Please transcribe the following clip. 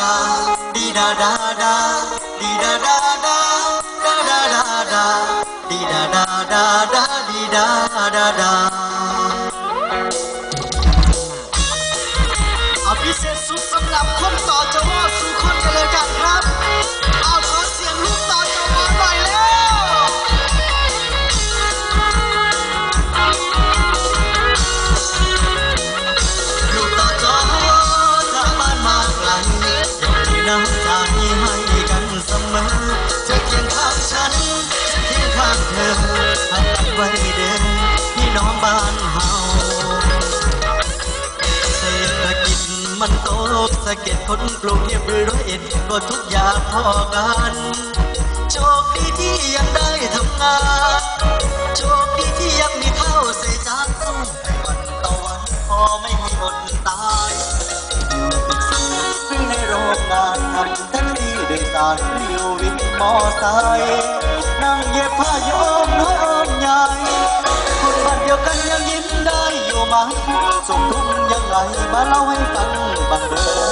ดาดาดาดีดาดาดาดาดาดาดาดีดาดาด น้ำใจให้กันเสมอเธอเคียงข้างฉันฉันเคียงข้างเธอทำกันไว้เดินพี่น้องบ้านเฮาเศรษฐกิจมันโตสะเก็ดคนกรุงเทพหรือร้อยเอ็ดก็ทุกอย่างพอกันโชคดีที่ยังได้ทำงานโชคดีที่ยังมีข้าวใส่จานสู้ไปวันต่อวันพอไม่มีอดตา สารเรียววินมอไซค์นั่งเย็บผ้าย้อมน้อยอมใหญ่คนบ้านเดียวกันยังยิ้มได้อยู่ไหมส่งทุนยังไงมาเล่าให้ฟังบังเด้น